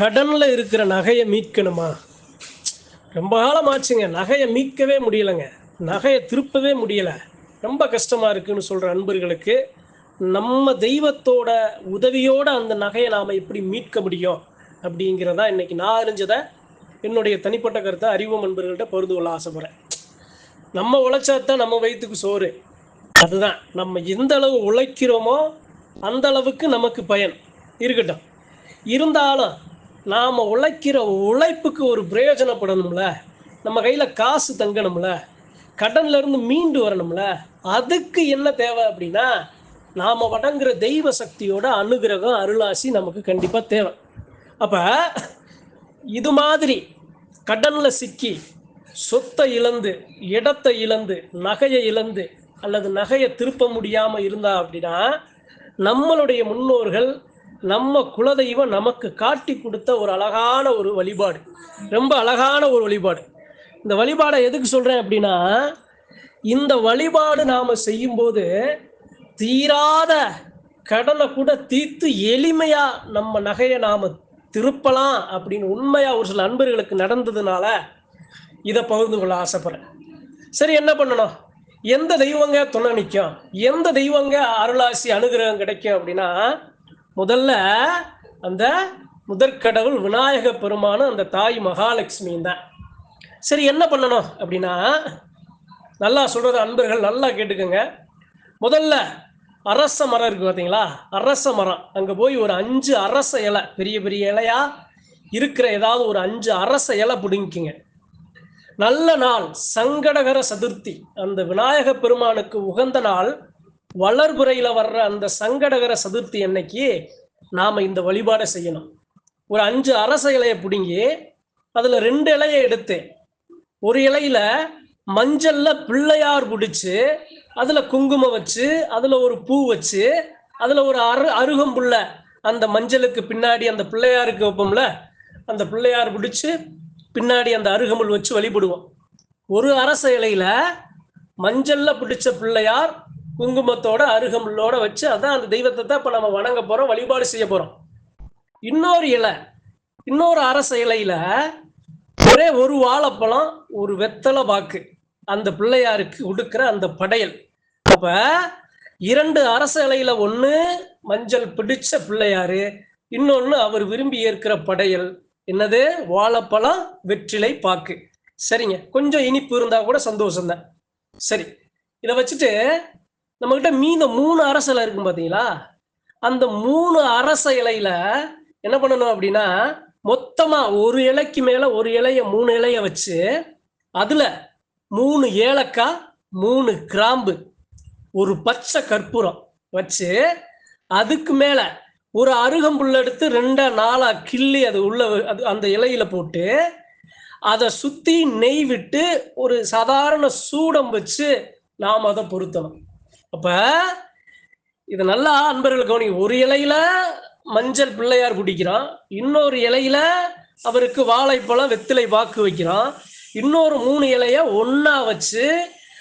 கடனில் இருக்கிற நகையை மீட்கணுமா? ரொம்ப காலமாச்சுங்க நகையை மீட்கவே முடியலைங்க. நகையை திருப்பவே முடியலை. ரொம்ப கஷ்டமாக இருக்குன்னு சொல்கிற அன்பர்களுக்கு நம்ம தெய்வத்தோட உதவியோட அந்த நகையை நாம் எப்படி மீட்க முடியும் அப்படிங்கிறதா இன்றைக்கி நான் அறிஞ்சதை என்னுடைய தனிப்பட்ட கருத்தை அறிவு அன்பர்கள்ட்ட பகிர்ந்து கொள்ள ஆசைப்படுறேன். நம்ம உழைச்சாதான் நம்ம வயிற்றுக்கு சோறு. அதுதான். நம்ம எந்த அளவு உழைக்கிறோமோ அந்த அளவுக்கு நமக்கு பயன். இருக்கட்டும். இருந்தாலும் நாம் உழைக்கிற உழைப்புக்கு ஒரு பிரயோஜனப்படணும்ல? நம்ம கையில் காசு தங்கணும்ல? கடன்லேருந்து மீண்டு வரணும்ல? அதுக்கு என்ன தேவை அப்படின்னா நாம் வணங்குற தெய்வ சக்தியோட அனுகிரகம் அருளாசி நமக்கு கண்டிப்பாக தேவை. அப்போ இது மாதிரி கடனில் சிக்கி சொத்தை இழந்து இடத்தை இழந்து நகையை இழந்து அல்லது நகையை திருப்ப முடியாமல் இருந்தா அப்படின்னா நம்மளுடைய முன்னோர்கள் நம்ம குலதெய்வம் நமக்கு காட்டி கொடுத்த ஒரு அழகான ஒரு வழிபாடு. ரொம்ப அழகான ஒரு வழிபாடு. இந்த வழிபாடை எதுக்கு சொல்கிறேன் அப்படின்னா இந்த வழிபாடு நாம் செய்யும்போது தீராத கடனை கூட தீர்த்து எளிமையாக நம்ம நகையை நாம் திருப்பலாம் அப்படின்னு உண்மையாக ஒரு சில அன்பர்களுக்கு நடந்ததுனால இதை பகிர்ந்து கொள்ள ஆசைப்படுறேன். சரி என்ன பண்ணணும்? எந்த தெய்வங்க துணை நிற்கும் எந்த தெய்வங்க அருளாசி அனுகிரகம் கிடைக்கும் அப்படின்னா முதல்ல அந்த முதற்கடவுள் விநாயக பெருமான அந்த தாய் மகாலட்சுமியும் தான். சரி என்ன பண்ணணும் அப்படின்னா நல்லா சொல்றது அன்பர்கள் நல்லா கேட்டுக்கோங்க. முதல்ல அரச மரம் இருக்கு பார்த்தீங்களா அரச மரம். அங்கே போய் ஒரு அஞ்சு அரச இலை பெரிய பெரிய இலையா? இருக்கிற ஏதாவது ஒரு அஞ்சு அரச இலை பிடுங்கிக்கங்க. நல்ல நாள் சங்கடகர சதுர்த்தி. அந்த விநாயக பெருமானுக்கு உகந்த நாள் வளர்புறையில வர்ற அந்த சங்கடகர சதுர்த்தி அன்னைக்கு நாம இந்த வழிபாடை செய்யணும். ஒரு அஞ்சு அரச இலையை பிடுங்கி அதுல ரெண்டு இலையை எடுத்து ஒரு இலையில மஞ்சள்ல பிள்ளையார் பிடிச்சு அதுல குங்குமம் வச்சு அதுல ஒரு பூ வச்சு அதுல ஒரு அரு அருகம்புள்ள அந்த மஞ்சளுக்கு பின்னாடி அந்த பிள்ளையாருக்கு வைப்போம்ல அந்த பிள்ளையார் பிடிச்சு பின்னாடி அந்த அருகம்புல் வச்சு வழிபடுவோம். ஒரு அரச இலையில மஞ்சள்ல பிடிச்ச பிள்ளையார் குங்குமத்தோட அருகம்புல்லோட வச்சு அதான் அந்த தெய்வத்தை தான் இப்ப நம்ம வணங்க போறோம் வழிபாடு செய்ய போறோம். இன்னொரு இலை இன்னொரு அரச இலையில ஒரே ஒரு வாழைப்பழம் ஒரு வெத்தலை பாக்கு. அந்த பிள்ளையாருக்கு உடுக்கிற அந்த படையல். அப்ப இரண்டு அரச இலையில ஒண்ணு மஞ்சள் பிடிச்ச பிள்ளையாரு இன்னொன்னு அவர் விரும்பி ஏற்கிற படையல். என்னது? வாழைப்பழம் வெற்றிலை பாக்கு. சரிங்க. கொஞ்சம் இனிப்பு இருந்தா கூட சந்தோஷம்தான். சரி. இதை வச்சுட்டு நம்மகிட்ட மீந்த மூணு அரச இலை இருக்கும் பார்த்தீங்களா அந்த மூணு அரச இலையில என்ன பண்ணணும் அப்படின்னா மொத்தமா ஒரு இலைக்கு மேல ஒரு இலைய மூணு இலைய வச்சு அதுல மூணு ஏலக்காய் மூணு கிராம்பு ஒரு பச்சை கற்பூரம் வச்சு அதுக்கு மேல ஒரு அருகம்புல் எடுத்து ரெண்டா நாளா கிள்ளி அது உள்ள அது அந்த இலையில போட்டு அதை சுத்தி நெய் விட்டு ஒரு சாதாரண சூடம் வச்சு நாம் அதை பொருத்தணும். அப்ப இது நல்லா அன்பர்கள் கவனிக்க ஒரு இலையில மஞ்சள் பிள்ளையார் குடிக்கிறான். இன்னொரு இலையில அவருக்கு வாழைப்பழம் வெத்திலை பாக்கு வைக்கிறான். இன்னொரு மூணு இலைய ஒன்னா வச்சு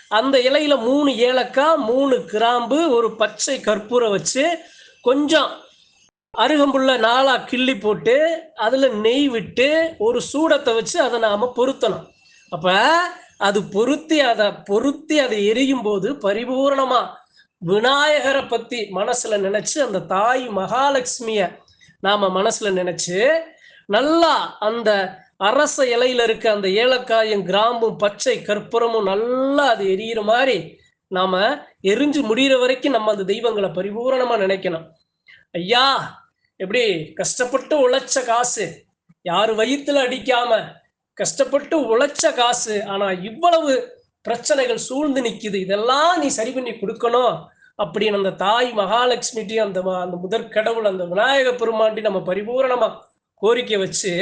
அந்த இலையில மூணு ஏலக்காய் மூணு கிராம்பு ஒரு பச்சை கற்பூரம் வச்சு கொஞ்சம் அருகம்புள்ள நாளா கிள்ளி போட்டு அதுல நெய் விட்டு ஒரு சூடத்தை வச்சு அதை நாம பொருத்தணும். அப்ப அது பொருத்தி அதை பொருத்தி அதை எரியும் போது பரிபூரணமா விநாயகரை பத்தி மனசுல நினைச்சு அந்த தாய் மகாலட்சுமிய நாம மனசுல நினைச்சு நல்லா அந்த அரச இலையில இருக்க அந்த ஏலக்காயும் கிராம்பும் பச்சை கற்பூரமும் நல்லா அது எரியிற மாதிரி நாம எரிஞ்சு முடியிற வரைக்கும் நம்ம அந்த தெய்வங்களை பரிபூரணமா நினைக்கணும். ஐயா எப்படி கஷ்டப்பட்டு உழைச்ச காசு யாரு வயிற்றுல அடிக்காம கஷ்டப்பட்டு உழைச்ச காசு ஆனா இவ்வளவு பிரச்சனைகள் சூழ்ந்து நிக்குது இதெல்லாம் நீ சரி பண்ணி கொடுக்கணும். அப்படின்னு அந்த தாய் மகாலட்சுமிட்டி அந்த அந்த முதற் கடவுள் அந்த விநாயக பெருமாண்டி நம்ம பரிபூரணமா கோரிக்கை வச்சு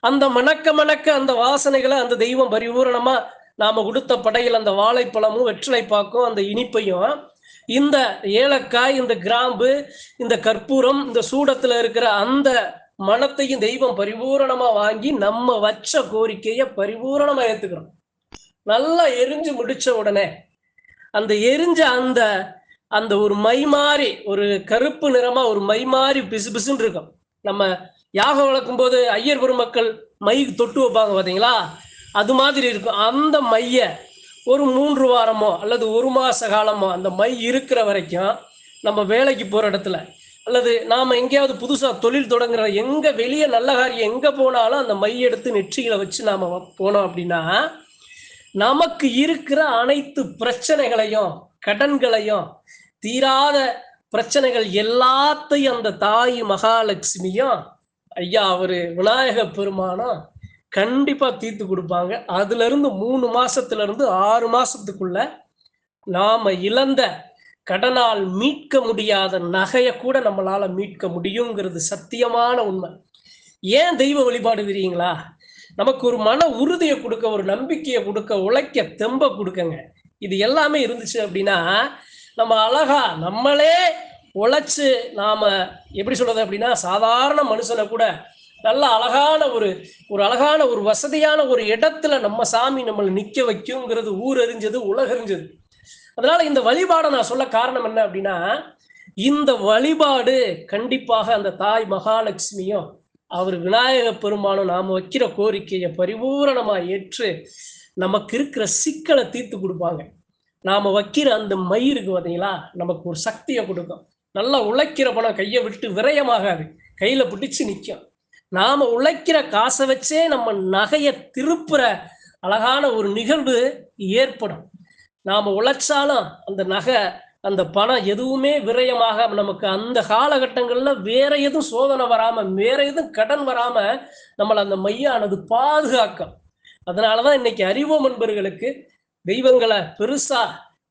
அந்த மணக்க மணக்க அந்த வாசனைகளை அந்த தெய்வம் பரிபூரணமா நாம கொடுத்த படையில் அந்த வாழைப்பழமும் வெற்றிலை பாக்கும் அந்த இனிப்பையும் இந்த ஏலக்காய் இந்த கிராம்பு இந்த கற்பூரம் இந்த சூடத்துல இருக்கிற அந்த மனத்தையும் தெய்வம் பரிபூரணமா வாங்கி நம்ம வச்ச கோரிக்கையை பரிபூரணமா ஏத்துக்கிறோம். நல்லா எரிஞ்சு முடிச்ச உடனே அந்த எரிஞ்ச அந்த அந்த ஒரு மை மாறி ஒரு கருப்பு நிறமா ஒரு மை மாறி பிசு பிசுன்னு இருக்கும். நம்ம யாகம் வளர்க்கும் போது ஐயர் பெருமக்கள் மை தொட்டு வைப்பாங்க பார்த்தீங்களா? அது மாதிரி இருக்கும். அந்த மைய ஒரு மூன்று வாரமோ அல்லது ஒரு மாச காலமோ அந்த மை இருக்கிற வரைக்கும் நம்ம வேலைக்கு போகிற இடத்துல அல்லது நாம் எங்கேயாவது புதுசாக தொழில் தொடங்குற எங்கே வெளியே நல்ல காரியம் எங்கே போனாலும் அந்த மை எடுத்து நெற்றிகளை வச்சு நாம் போனோம் அப்படின்னா நமக்கு இருக்கிற அனைத்து பிரச்சனைகளையும் கடன்களையும் தீராத பிரச்சனைகள் எல்லாத்தையும் அந்த தாய் மகாலட்சுமியும் ஐயா அவரு விநாயக பெருமானும் கண்டிப்பா தீர்த்து கொடுப்பாங்க. அதுல இருந்து மூணு மாசத்துல இருந்து ஆறு மாசத்துக்குள்ள நாம இழந்த கடனால் மீட்க முடியாத நகையை கூட நம்மளால மீட்க முடியுங்கிறது சத்தியமான உண்மை. ஏன் தெய்வ வழிபாடு தெரியுங்களா? நமக்கு ஒரு மன உறுதியை கொடுக்க ஒரு நம்பிக்கையை கொடுக்க உழைக்க தெம்ப கொடுக்கங்க. இது எல்லாமே இருந்துச்சு அப்படின்னா நம்ம அழகா நம்மளே உழைச்சு நாம எப்படி சொல்றது அப்படின்னா சாதாரண மனுஷனை கூட நல்ல அழகான ஒரு ஒரு அழகான ஒரு வசதியான ஒரு இடத்துல நம்ம சாமி நம்மளை நிக்க வைக்குங்கிறது ஊர் அறிஞ்சது உலகறிஞ்சது அதனால இந்த வழிபாடை நான் சொல்ல காரணம் என்ன அப்படின்னா இந்த வழிபாடு கண்டிப்பாக அந்த தாய் மகாலட்சுமியும் அவர் விநாயக பெருமானும் நாம வைக்கிற கோரிக்கையை பரிபூரணமா ஏற்று நமக்கு இருக்கிற சிக்கலை தீர்த்து கொடுப்பாங்க. நாம வைக்கிற அந்த மயிருக்கு பார்த்தீங்களா நமக்கு ஒரு சக்தியை கொடுக்கும். நல்லா உழைக்கிற பணம் கையை விட்டு விரயமாகாது. கையில பிடிச்சு நிற்கும் நாம உழைக்கிற காசை வச்சே நம்ம நகையை திருப்புற அழகான ஒரு நிகழ்வு ஏற்படும். நாம உழைச்சாலும் அந்த நகை அந்த பணம் எதுவுமே விரயமாக நமக்கு அந்த காலகட்டங்கள்ல வேற எதுவும் சோதனை வராம வேற எதுவும் கடன் வராம நம்மளை அந்த மையானது பாதுகாக்கும். அதனாலதான் இன்னைக்கு அறிவோம் என்பர்களுக்கு தெய்வங்களை பெருசா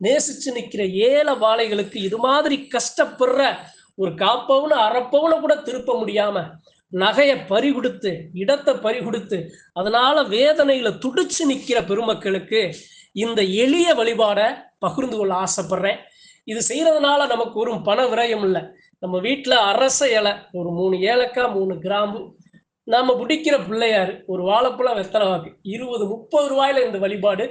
நேசிச்சு நிக்கிற ஏழை வாழைகளுக்கு இது மாதிரி கஷ்டப்படுற ஒரு காப்பவனு அறப்பவுன கூட திருப்ப முடியாம நகையை பறி கொடுத்து இடத்தை பறி கொடுத்து அதனால வேதனையில துடிச்சு நிக்கிற பெருமக்களுக்கு இந்த எளிய வழிபாடை பகிர்ந்து கொள்ள ஆசைப்படுறேன். இது செய்யறதுனால நமக்கு ஒரு பண விரயம் இல்லை. நம்ம வீட்டில் அரச இலை ஒரு மூணு ஏலக்காய் மூணு கிராம்பு நாம பிடிக்கிற பிள்ளையார் ஒரு வாழைப்பழம் வெத்தலை வாக்கு இருபது முப்பது ரூபாயில இந்த வழிபாடு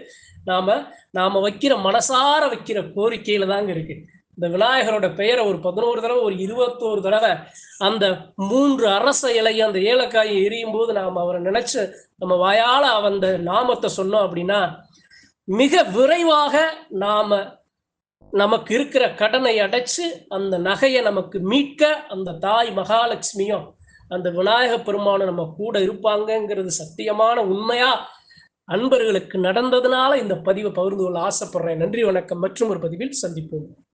நாம நாம வைக்கிற மனசார வைக்கிற கோரிக்கையில தாங்க இருக்கு. இந்த விநாயகரோட பெயரை ஒரு பதினோரு தடவை ஒரு இருபத்தோரு தடவை அந்த மூன்று அரச இலையை அந்த ஏலக்காயை எரியும் போது நாம் அவரை நினைச்சு நம்ம வாயால அந்த நாமத்தை சொன்னோம் அப்படின்னா மிக விரைவாக நாம நமக்கு இருக்கிற கடனை அடைச்சு அந்த நகையை நமக்கு மீட்க அந்த தாய் மகாலட்சுமியும் அந்த விநாயக பெருமானை நம்ம கூட இருப்பாங்கங்கிறது சத்தியமான உண்மையா? அன்பர்களுக்கு நடந்ததுனால இந்த பதிவை பகிர்ந்து கொள்ள ஆசைப்படுறேன். நன்றி வணக்கம். மற்றும் ஒரு பதிவில் சந்திப்போம்.